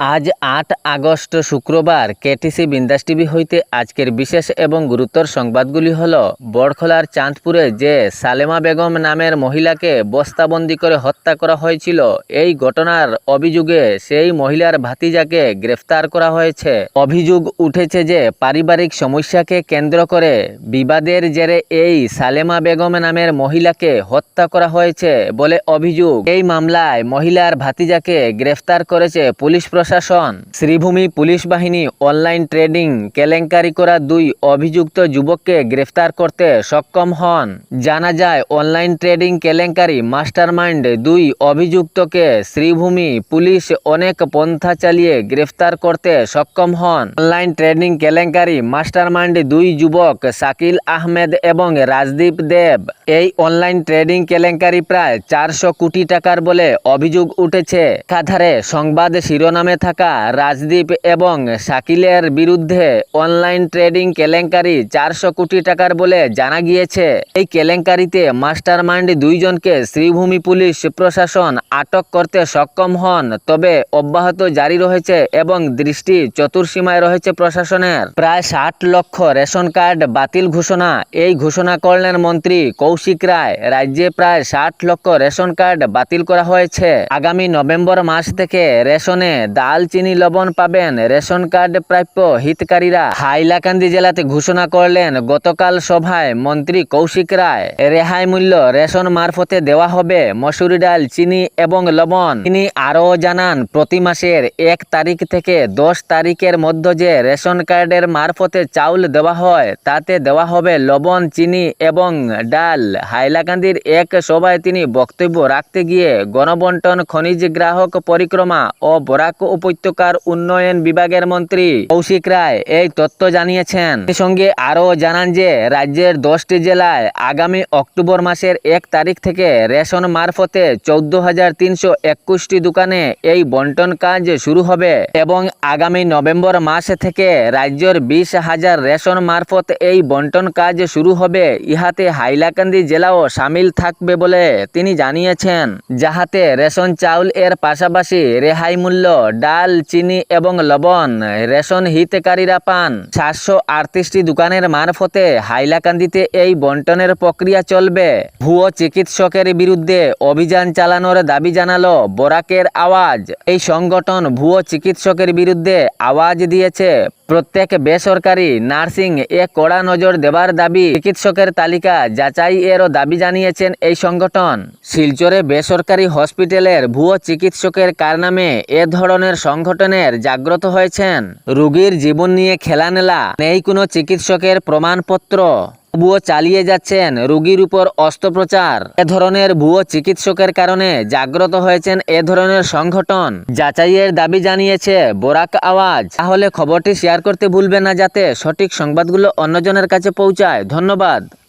আজ আট আগস্ট শুক্রবার কেটিসি বিন্দাস টিভি হইতে আজকের বিশেষ এবং গুরুতর সংবাদগুলি হল, বড়খলার চাঁদপুরে যে সালেমা বেগম নামের মহিলাকে বস্তাবন্দি করে হত্যা করা হয়েছিল, এই ঘটনার অভিযোগে সেই মহিলার ভাতিজাকে গ্রেফতার করা হয়েছে। অভিযোগ উঠেছে যে পারিবারিক সমস্যাকে কেন্দ্র করে বিবাদের জেরে এই সালেমা বেগম নামের মহিলাকে হত্যা করা হয়েছে বলে অভিযোগ। এই মামলায় মহিলার ভাতিজাকে গ্রেফতার করেছে পুলিশ প্রশাসন শ্রীভূমি পুলিশ বাহিনী অনলাইন ট্রেডিং কেলেঙ্কারি করা দুই অভিযুক্ত যুবককে গ্রেফতার করতে সক্ষম হন। জানা যায়, অনলাইন ট্রেডিং কেলেঙ্কারি মাস্টারমাইন্ড দুই অভিযুক্তকে শ্রীভূমি পুলিশ অনেক পন্থা চালিয়ে গ্রেফতার করতে সক্ষম হন। অনলাইন ট্রেডিং কেলেঙ্কারি মাস্টারমাইন্ড দুই যুবক শাকিল আহমেদ এবং রাজদীপ দেব। এই অনলাইন ট্রেডিং কেলেঙ্কারি প্রায় চারশো কোটি টাকার বলে অভিযোগ উঠেছে। একাধারে সংবাদ শিরোনামে থাকা রাজদীপ এবং শাকিলের বিরুদ্ধে অনলাইন ট্রেডিং কেলেঙ্কারি চারশো কোটি টাকার বলে জানা গিয়েছে। এই কেলেঙ্কারিতে মাস্টারমাইন্ড দুইজনকে শ্রীভূমি পুলিশ প্রশাসন আটক করতে সক্ষম হন, তবে অব্যাহত জারি রয়েছে এবং দৃষ্টি চতুর্সীমায় রয়েছে প্রশাসনের। প্রায় ষাট লক্ষ রেশন কার্ড বাতিল ঘোষণা। এই ঘোষণা করলেন মন্ত্রী কৌশিক রায়। রাজ্যে প্রায় ষাট লক্ষ রেশন কার্ড বাতিল করা হয়েছে। আগামী নভেম্বর মাস থেকে রেশনে ডাল চিনি লবণ পাবেন। রেশন কার্ড প্রাপ্য হিতকারীরা হাইলাকান্দি জেলাতে ঘোষণা করলেন, গতকাল সভায় মন্ত্রী কৌশিক রায়। রেহাই মূল্য রেশন মারফতে দেওয়া হবে। মসুরি ডাল, চিনি এবং লবণ। তিনি আরও জানান, প্রতি মাসের এক তারিখ থেকে দশ তারিখের মধ্যে যে রেশন কার্ডের মারফতে চাউল দেওয়া হয়, তাতে দেওয়া হবে লবণ, চিনি এবং ডাল। হাইলাকান্দির এক সভায় তিনি বক্তব্য রাখতে গিয়ে গণবন্টন, খনিজ গ্রাহক পরিক্রমা ও বরাক উপত্যকার উন্নয়ন বিভাগের মন্ত্রী কৌশিক রায় এই তথ্য জানিয়েছেন। সঙ্গে আরও জানান যে, রাজ্যের দশটি জেলায় আগামী অক্টোবর মাসের এক তারিখ থেকে রেশন মারফতে চৌদ্দ হাজার তিনশো একুশটি দোকানে এই বন্টন কাজ শুরু হবে এবং আগামী নভেম্বর মাস থেকে রাজ্যের বিশ হাজার রেশন মারফত এই বন্টন কাজ শুরু হবে। ইহাতে হাইলাকান্দি জেলাও সামিল থাকবে বলে তিনি জানিয়েছেন। যাহাতে রেশন চাউল এর পাশাপাশি রেহাই মূল্য ডাল, চিনি এবং লবণ। রেশন হিতকারীরা পান। সাতশো আটত্রিশটি দোকানের মারফতে হাইলাকান্দিতে এই বন্টনের প্রক্রিয়া চলবে। ভুয়ো চিকিৎসকের বিরুদ্ধে অভিযান চালানোর দাবি জানালো বরাকের আওয়াজ। এই সংগঠন ভুয়ো চিকিৎসকের বিরুদ্ধে আওয়াজ দিয়েছে। প্রত্যেক বেসরকারি নার্সিং এ কড়া নজর দেবার দাবি চিকিৎসকের তালিকা যাচাই এরও দাবি জানিয়েছেন এই সংগঠন। শিলচরে বেসরকারি হসপিটালের ভুয়ো চিকিৎসকের কারনামে এ ধরনের সংগঠনের জাগ্রত হয়েছেন। রোগীর জীবন নিয়ে খেলানেলা নেই কোনো চিকিৎসকের প্রমাণপত্র। ভুয়ো চালিয়ে যাচ্ছেন, রোগীর উপর অস্ত্রোপচার। এ ধরনের ভুয়ো চিকিৎসকের কারণে জাগ্রত হয়েছেন এ ধরনের সংগঠন। যাচাইয়ের দাবি জানিয়েছে বোরাক আওয়াজ। তাহলে খবরটি শেয়ার করতে ভুলবেন না যাতে সঠিক সংবাদগুলো অন্যজনের কাছে পৌঁছায়। ধন্যবাদ।